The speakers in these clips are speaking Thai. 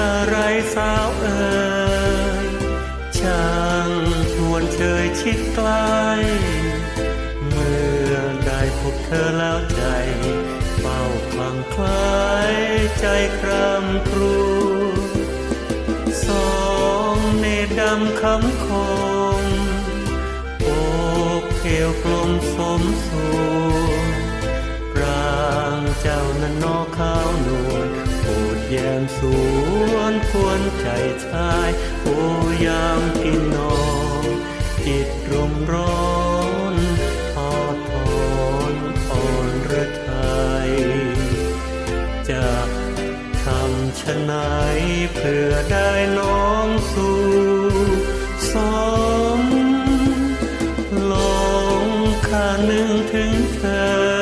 ระไรสาวเอ่ยช่างชวนเชยชิดใกล้เมื่อได้พบเธอแล้วใจเฝ้าคลังคล้ายใจครำครูสองเนตดำคำคมโอกเอวกลมสมสูงร่างเจ้านั้นนอขาวนวล แย้มสวนทวนใจชายโอยามกินนอนจิตรุมร้อนทอดถอนอ่อนระทยจะทำชะไหนเพื่อได้น้อมสู่สมลงข้านึงถึงเธอ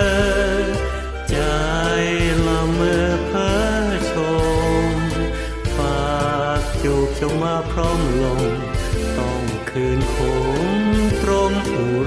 ร่องลง ต้องคืนโคงตรงอู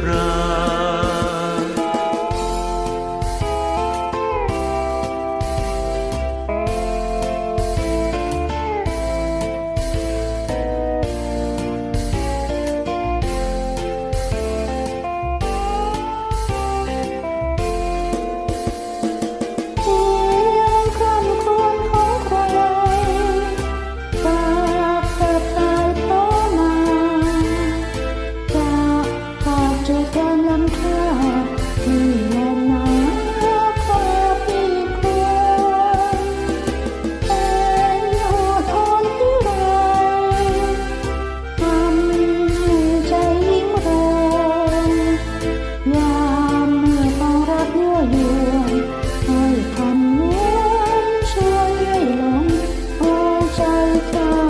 Bye.